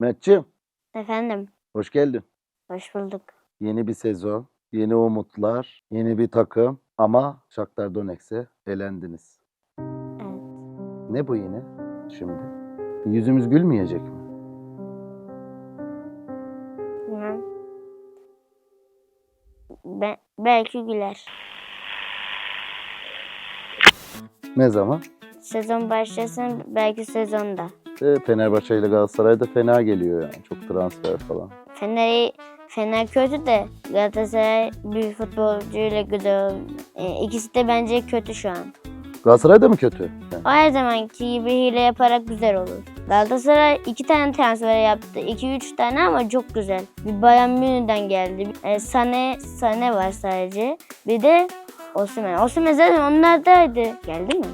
Mehmetciğim, Efendim, hoş geldin. hoş bulduk. Yeni bir sezon, yeni umutlar, yeni bir takım ama Shakhtar Donetsk'e elendiniz. Evet. Ne bu yine şimdi? Yüzümüz gülmeyecek mi? Bilmem. Be- belki güler. Ne zaman? Sezon başlasın, belki sezonda. E, Fenerbahçe ile Galatasaray'da fena geliyor yani. Çok transfer falan. Fener, Fener kötü de Galatasaray bir futbolcuyla güzel. E, ikisi de bence kötü şu an. Galatasaray da mı kötü? Yani O her zamanki gibi hile yaparak güzel olur. Galatasaray iki tane transfer yaptı. iki üç tane ama çok güzel. Bir Bayern Münih'den geldi. E, Sane, Sane var sadece. Bir de Osimhen. Osimhen zaten onlardaydı. Geldi mi?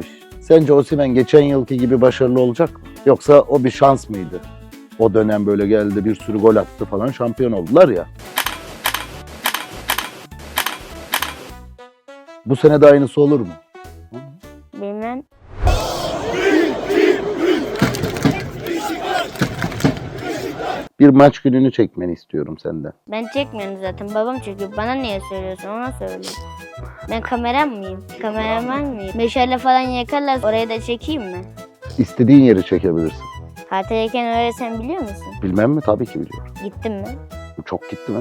iş. Sence Osimhen geçen yılki gibi başarılı olacak mı? Yoksa o bir şans mıydı? O dönem böyle geldi bir sürü gol attı falan şampiyon oldular ya. Bu sene de aynısı olur mu? Bilmem. Bir maç gününü çekmeni istiyorum senden. Ben çekmiyorum zaten. Babam çekiyor. Bana niye söylüyorsun? Ona söyle. Ben kameram mıyım? Kameraman mıyım? Meşale falan yakarlar. Orayı da çekeyim mi? İstediğin yeri çekebilirsin. Hatayken öyle sen biliyor musun? Bilmem mi? Tabii ki biliyorum. Gittin mi? Çok gittim ha.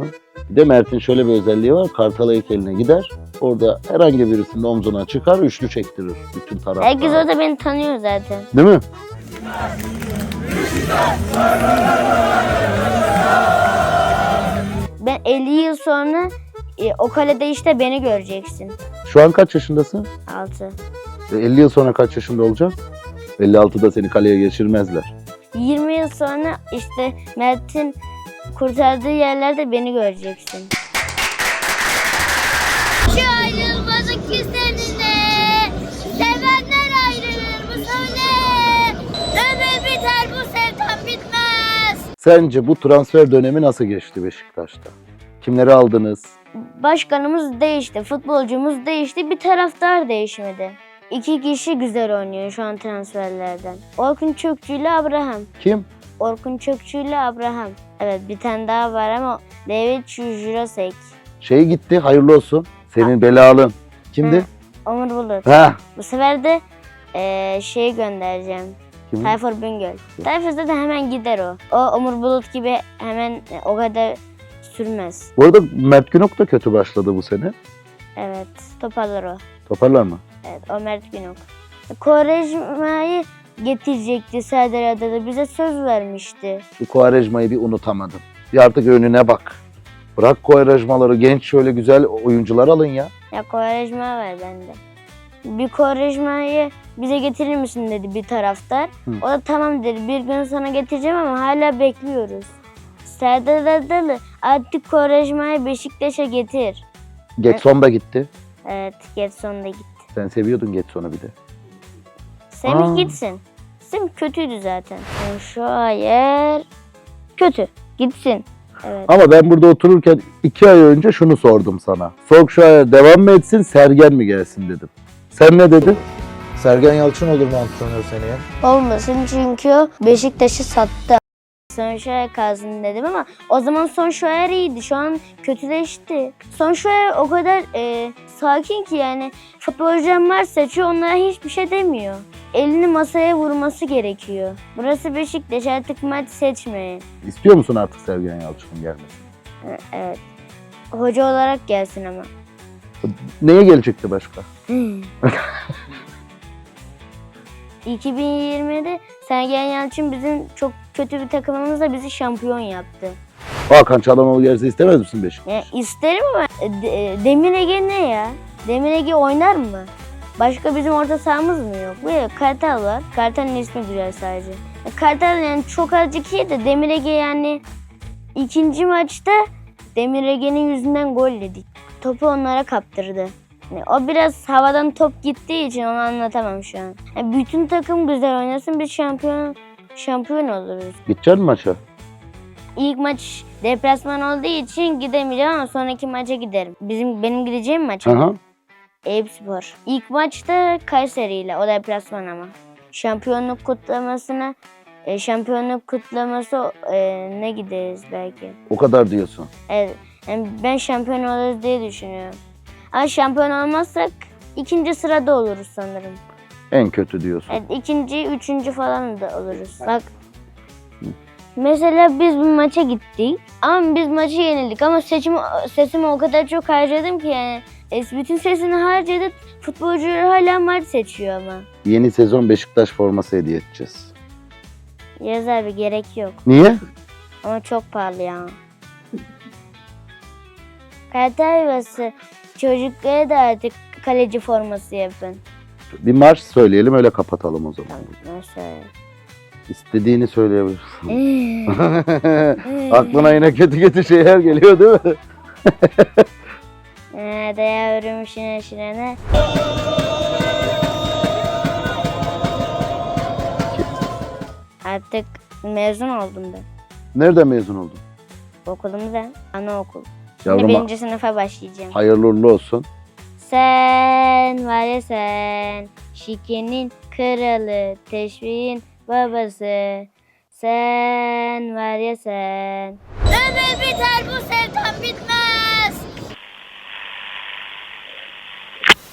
Bir de Mert'in şöyle bir özelliği var. Kartal heykeline gider. Orada herhangi birisinin omzuna çıkar, üçlü çektirir. Bütün taraftar. Herkes orada beni tanıyor zaten. Değil mi? Ben 50 yıl sonra e, o kalede işte beni göreceksin. Şu an kaç yaşındasın? 6. E, 50 yıl sonra kaç yaşında olacaksın? 56'da seni kaleye geçirmezler. 20 yıl sonra işte Mert'in kurtardığı yerlerde beni göreceksin. Şu ayrılmadık ki seninle Sevenler ayrılır mı söyle Ömür biter bu sevdan bitmez Sence bu transfer dönemi nasıl geçti Beşiktaş'ta? Kimleri aldınız? Başkanımız değişti, futbolcumuz değişti, bir taraftar değişmedi. İki kişi güzel oynuyor şu an transferlerden. Orkun Çökçü ile Abraham. Kim? Orkun Çökçü ile Abraham. Evet bir tane daha var ama David Jurasek. Şey gitti, hayırlı olsun. Senin belalın. Kimdi? Onur Bulut. Ha. Bu sefer de eee şey göndereceğim. Kim? Tayfur Bingöl. Tayfur zaten hemen gider o. O Onur Bulut gibi hemen e, o kadar sürmez. Bu arada Mert Günok da kötü başladı bu sene. Evet toparlar o. Toparlar mı? Evet o Mert Günok. Kovarejma'yı getirecekti Serdar. Bize söz vermişti. Bu Kuarejma'yı bir unutamadım. Bir artık önüne bak. Bırak Kuarejmaları, genç şöyle güzel oyuncular alın ya. Ya Kovarejma var bende. Bir Kovarejma'yı bize getirir misin dedi bir taraftar. Hı. O da tamam dedi. Bir gün sonra getireceğim ama hala bekliyoruz. Serdar Adalı artık Kovarejma'yı Beşiktaş'a getir. Getson da gitti. Evet Getson da gitti. Sen seviyordun Getson'u bir de. Semih Aa. gitsin. Semih kötüydü zaten. Yani şu yer kötü. Gitsin. Evet. Ama ben burada otururken iki ay önce şunu sordum sana. Solskjaer devam mı etsin, Sergen mi gelsin dedim. Sen ne dedin? Sergen Yalçın olur mu antrenör seneye? Olmasın çünkü Beşiktaş'ı sattı. Son şoyer kalsın dedim ama o zaman son şoyer iyiydi. Şu an kötüleşti. Son şoyer o kadar e, sakin ki yani futbolcular maç seçiyor onlara hiçbir şey demiyor. Elini masaya vurması gerekiyor. Burası Beşiktaş artık maç seçmeyin. İstiyor musun artık Sergen Yalçın'ın gelmesini? E, Evet. Hoca olarak gelsin ama. Neye gelecekti başka? 2020'de Sergen Yalçın bizim çok kötü bir takımımızla bizi şampiyon yaptı. Hakan Çalhanoğlu gelse istemez misin Beşiktaş? İsterim e, de- e, Demir Ege ne ya? Demir Ege oynar mı? Başka bizim orta sahamız mı yok? Bu ya Kartal var. Kartal'ın ismi güzel sadece. Ya Kartal yani çok azıcık iyi de Demir Ege yani ikinci maçta Demir Ege'nin yüzünden gol yedik. Topu onlara kaptırdı. Yani o biraz havadan top gittiği için onu anlatamam şu an. Yani bütün takım güzel oynasın biz şampiyon şampiyon oluruz. Gideceksin mi maça? İlk maç deplasman olduğu için gidemeyeceğim ama sonraki maça giderim. Bizim benim gideceğim maç Aha. Eyüpspor. İlk maçta Kayseri ile o deplasman ama. Şampiyonluk kutlamasına e, şampiyonluk kutlaması e, ne gideriz belki. O kadar diyorsun. Evet, yani ben şampiyon oluruz diye düşünüyorum. Ama şampiyon olmazsak ikinci sırada oluruz sanırım. En kötü diyorsun. Evet, ikinci, üçüncü falan da oluruz. Bak mesela biz bir maça gittik ama biz maçı yenildik ama seçimi, sesimi o kadar çok harcadım ki yani bütün sesini harcadı futbolcular hala maç seçiyor ama. Yeni sezon Beşiktaş forması hediye edeceğiz. Yaz abi gerek yok Niye? ama çok pahalı ya. Yuvası çocuklara da artık kaleci forması yapın. Bir marş söyleyelim öyle kapatalım o zaman. Nasıl? İstediğini söyleyebilirsin. Aklına yine kötü kötü şeyler geliyor değil mi? Nerede yavrum şine şirene? Artık mezun oldum ben. Nereden mezun oldun? Okulumda anaokul. Şimdi Yavrum birinci sınıfa başlayacağım. hayırlı uğurlu olsun. Sen var ya sen şikenin kralı teşviğin babası. Sen var ya sen. Ömür biter bu sevdam bitmez.